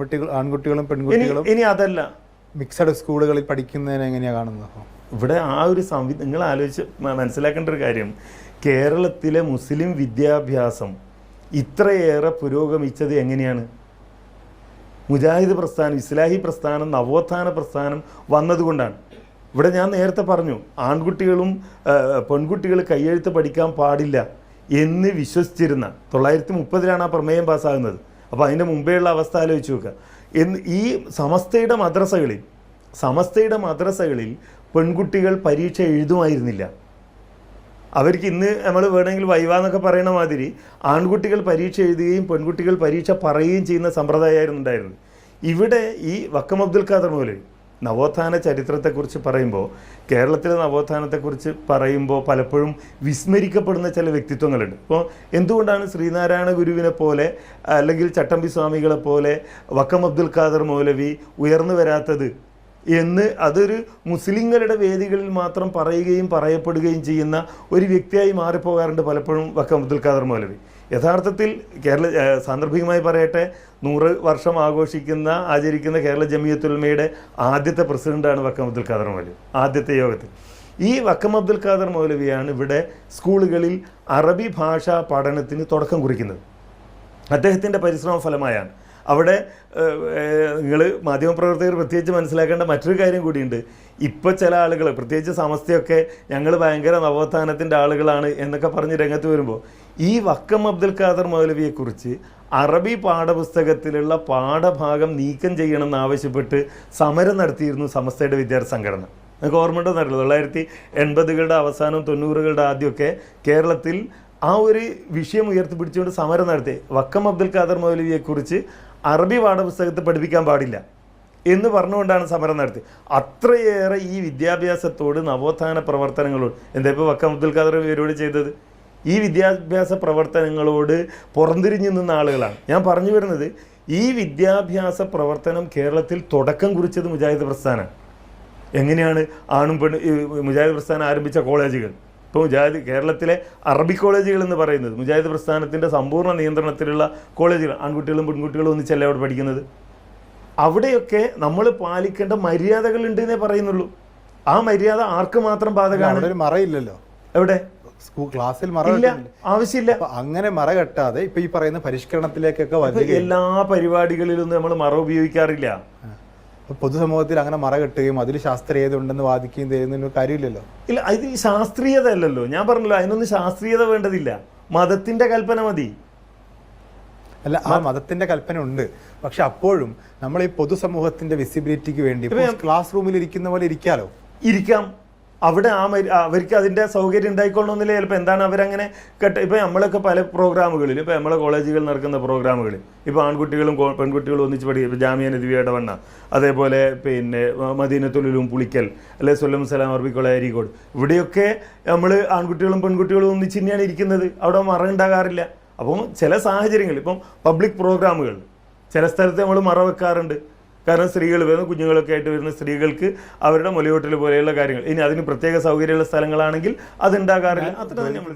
ആൺകുട്ടികളും പെൺകുട്ടികളും ഇനി അതല്ല. മിക്സഡ് സ്കൂളുകളിൽ പഠിക്കുന്നതിനെ എങ്ങനെയാ കാണുന്നത് ഇവിടെ ആ ഒരു സംവി നിങ്ങൾ ആലോചിച്ച് മനസ്സിലാക്കേണ്ട ഒരു കാര്യം. കേരളത്തിലെ മുസ്ലിം വിദ്യാഭ്യാസം ഇത്രയേറെ പുരോഗമിച്ചത് എങ്ങനെയാണ്? മുജാഹിദ് പ്രസ്ഥാനം ഇസ്ലാഹി പ്രസ്ഥാനം നവോത്ഥാന പ്രസ്ഥാനം വന്നതുകൊണ്ടാണ്. ഇവിടെ ഞാൻ നേരത്തെ പറഞ്ഞു ആൺകുട്ടികളും പെൺകുട്ടികൾ കയ്യെഴുത്ത് പഠിക്കാൻ പാടില്ല എന്ന് വിശ്വസിച്ചിരുന്ന തൊള്ളായിരത്തി മുപ്പതിലാണ് ആ പ്രമേയം പാസ്സാകുന്നത്. അപ്പോൾ അതിന്റെ മുമ്പേയുള്ള അവസ്ഥ ആലോചിച്ച് നോക്കുക. എന്ന് ഈ സമസ്തയുടെ മദ്രസകളിൽ സമസ്തയുടെ മദ്രസകളിൽ പെൺകുട്ടികൾ പരീക്ഷ എഴുതുമായിരുന്നില്ല. അവർക്ക് ഇന്ന് നമ്മൾ വേണമെങ്കിൽ വൈവ എന്നൊക്കെ പറയുന്ന മാതിരി ആൺകുട്ടികൾ പരീക്ഷ എഴുതുകയും പെൺകുട്ടികൾ പരീക്ഷ പറയുകയും ചെയ്യുന്ന സമ്പ്രദായമായിരുന്നു ഉണ്ടായിരുന്നത്. ഇവിടെ ഈ വക്കം അബ്ദുൽ ഖാദർ മൂലം നവോത്ഥാന ചരിത്രത്തെക്കുറിച്ച് പറയുമ്പോൾ കേരളത്തിലെ നവോത്ഥാനത്തെക്കുറിച്ച് പറയുമ്പോൾ പലപ്പോഴും വിസ്മരിക്കപ്പെടുന്ന ചില വ്യക്തിത്വങ്ങളുണ്ട്. ഇപ്പോൾ എന്തുകൊണ്ടാണ് ശ്രീനാരായണ ഗുരുവിനെ പോലെ അല്ലെങ്കിൽ ചട്ടമ്പി സ്വാമികളെ പോലെ വക്കം അബ്ദുൽ ഖാദർ മൗലവി ഉയർന്നു വരാത്തത് എന്ന് അതൊരു മുസ്ലിങ്ങളുടെ വേദികളിൽ മാത്രം പറയുകയും പറയപ്പെടുകയും ചെയ്യുന്ന ഒരു വ്യക്തിയായി മാറിപ്പോകാറുണ്ട് പലപ്പോഴും വക്കം അബ്ദുൽ ഖാദർ മൗലവി. യഥാർത്ഥത്തിൽ കേരള സാന്ദർഭികമായി പറയട്ടെ നൂറ് വർഷം ആഘോഷിക്കുന്ന ആചരിക്കുന്ന കേരള ജമിയത്തുൽമയുടെ ആദ്യത്തെ പ്രസിഡന്റാണ് വക്കം അബ്ദുൽ ഖാദർ മൗലവി ആദ്യത്തെ യോഗത്തിൽ. ഈ വക്കം അബ്ദുൽ ഖാദർ മൗലവിയാണ് ഇവിടെ സ്കൂളുകളിൽ അറബി ഭാഷാ പഠനത്തിന് തുടക്കം കുറിക്കുന്നത്. അദ്ദേഹത്തിന്റെ പരിശ്രമ ഫലമായാണ്. അവിടെ നിങ്ങൾ മാധ്യമപ്രവർത്തകർ പ്രത്യേകിച്ച് മനസ്സിലാക്കേണ്ട മറ്റൊരു കാര്യം കൂടിയുണ്ട്. ഇപ്പോൾ ചില ആളുകൾ പ്രത്യേകിച്ച് സമസ്തയൊക്കെ ഞങ്ങൾ ഭയങ്കര നവോത്ഥാനത്തിന്റെ ആളുകളാണ് എന്നൊക്കെ പറഞ്ഞ് രംഗത്ത് വരുമ്പോൾ ഈ വക്കം അബ്ദുൽ ഖാദർ മൗലവിയെക്കുറിച്ച് അറബി പാഠപുസ്തകത്തിലുള്ള പാഠഭാഗം നീക്കം ചെയ്യണമെന്ന് ആവശ്യപ്പെട്ട് സമരം നടത്തിയിരുന്നു സമസ്തയുടെ വിദ്യാർത്ഥി സംഘടന. നിങ്ങൾക്ക് ഓർമ്മയുണ്ടെന്ന് എന്നറിയില്ല തൊള്ളായിരത്തി എൺപതുകളുടെ അവസാനം തൊണ്ണൂറുകളുടെ ആദ്യമൊക്കെ കേരളത്തിൽ ആ ഒരു വിഷയം ഉയർത്തിപ്പിടിച്ചുകൊണ്ട് സമരം നടത്തി. വക്കം അബ്ദുൽ ഖാദർ മൗലവിയെക്കുറിച്ച് അറബി പാഠപുസ്തകത്തിൽ പഠിപ്പിക്കാൻ പാടില്ല എന്ന് പറഞ്ഞുകൊണ്ടാണ് സമരം നടത്തി. അത്രയേറെ ഈ വിദ്യാഭ്യാസത്തോട് നവോത്ഥാന പ്രവർത്തനങ്ങളോട്. എന്താ ഇപ്പോൾ വക്കം അബ്ദുൽ ഖാദർ ഇവരോട് ചെയ്തത്? ഈ വിദ്യാഭ്യാസ പ്രവർത്തനങ്ങളോട് പുറംതിരിഞ്ഞു നിന്ന ആളുകളാണ്. ഞാൻ പറഞ്ഞു വരുന്നത് ഈ വിദ്യാഭ്യാസ പ്രവർത്തനം കേരളത്തിൽ തുടക്കം കുറിച്ചത് മുജാഹിദ് പ്രസ്ഥാനമാണ് എങ്ങനെയാണ് ആണും പെണ്ണും മുജാഹിദ് പ്രസ്ഥാനം ആരംഭിച്ച കോളേജുകൾ? ഇപ്പോൾ മുജാഹിദ് കേരളത്തിലെ അറബി കോളേജുകൾ എന്ന് പറയുന്നത് മുജാഹിദ് പ്രസ്ഥാനത്തിന്റെ സമ്പൂർണ നിയന്ത്രണത്തിലുള്ള കോളേജുകൾ ആൺകുട്ടികളും പെൺകുട്ടികളും ഒന്നിച്ചല്ല അവിടെ പഠിക്കുന്നത്? അവിടെയൊക്കെ നമ്മൾ പാലിക്കേണ്ട മര്യാദകളുണ്ട് എന്നേ പറയുന്നുള്ളൂ. ആ മര്യാദ ആർക്ക് മാത്രം ബാധകമാണ്? മറയില്ലല്ലോ. എവിടെ? സ്കൂൾ ക്ലാസ്സിൽ ആവശ്യമില്ല. അങ്ങനെ മറ കെട്ടാതെ ഇപ്പൊ ഈ പറയുന്ന പരിഷ്കരണത്തിലേക്കൊക്കെ വരുന്നത് എല്ലാ പരിപാടികളിലും നമ്മൾ മറ ഉപയോഗിക്കാറില്ല. പൊതുസമൂഹത്തിൽ അങ്ങനെ മറ കെട്ടുകയും അതിൽ ശാസ്ത്രീയത ഉണ്ടെന്ന് വാദിക്കുകയും ചെയ്യുന്നതിന് കാര്യമില്ലല്ലോ? ഇല്ല ഇത് ഈ ശാസ്ത്രീയത അല്ലല്ലോ ഞാൻ പറഞ്ഞല്ലോ അതിനൊന്നും ശാസ്ത്രീയത വേണ്ടതില്ല. മതത്തിന്റെ കൽപ്പന മതി. അല്ല ആ മതത്തിന്റെ കൽപ്പന ഉണ്ട് പക്ഷെ അപ്പോഴും നമ്മൾ ഈ പൊതുസമൂഹത്തിന്റെ വിസിബിലിറ്റിക്ക് വേണ്ടി ക്ലാസ് റൂമിൽ ഇരിക്കുന്ന പോലെ ഇരിക്കാലോ? ഇരിക്കാം. അവിടെ ആ അവർക്ക് അതിന്റെ സൗകര്യം ഉണ്ടായിക്കൊള്ളണമെന്നില്ല. ചിലപ്പോൾ എന്താണ് അവരങ്ങനെ കെട്ട ഇപ്പം നമ്മളൊക്കെ പല പ്രോഗ്രാമുകളിൽ ഇപ്പം നമ്മളെ കോളേജുകളിൽ നടക്കുന്ന പ്രോഗ്രാമുകളിൽ ഇപ്പോൾ ആൺകുട്ടികളും പെൺകുട്ടികളും ഒന്നിച്ച് പഠിക്കും ഇപ്പോൾ ജാമ്യ നദിവിയുടെ വണ്ണ അതേപോലെ പിന്നെ മദീനത്തുള്ളിലും പുളിക്കൽ അല്ലെ സൊല്ലം സലാം അറബിക്കുള്ള അരികോട് ഇവിടെയൊക്കെ നമ്മൾ ആൺകുട്ടികളും പെൺകുട്ടികളും ഒന്നിച്ച് തന്നെയാണ് ഇരിക്കുന്നത്. അവിടെ മറ ഉണ്ടാകാറില്ല അപ്പം ചില സാഹചര്യങ്ങളിൽ ഇപ്പം പബ്ലിക് പ്രോഗ്രാമുകൾ ചില സ്ഥലത്ത് നമ്മൾ മറ വെക്കാറുണ്ട് കാരണം സ്ത്രീകൾ വരുന്ന കുഞ്ഞുങ്ങളൊക്കെ ആയിട്ട് വരുന്ന സ്ത്രീകൾക്ക് അവരുടെ മുലയൂട്ടൽ പോലെയുള്ള കാര്യങ്ങൾ. ഇനി അതിന് പ്രത്യേക സൗകര്യമുള്ള സ്ഥലങ്ങളാണെങ്കിൽ അത് ഉണ്ടാകാറില്ല അത്ര തന്നെ നമ്മൾ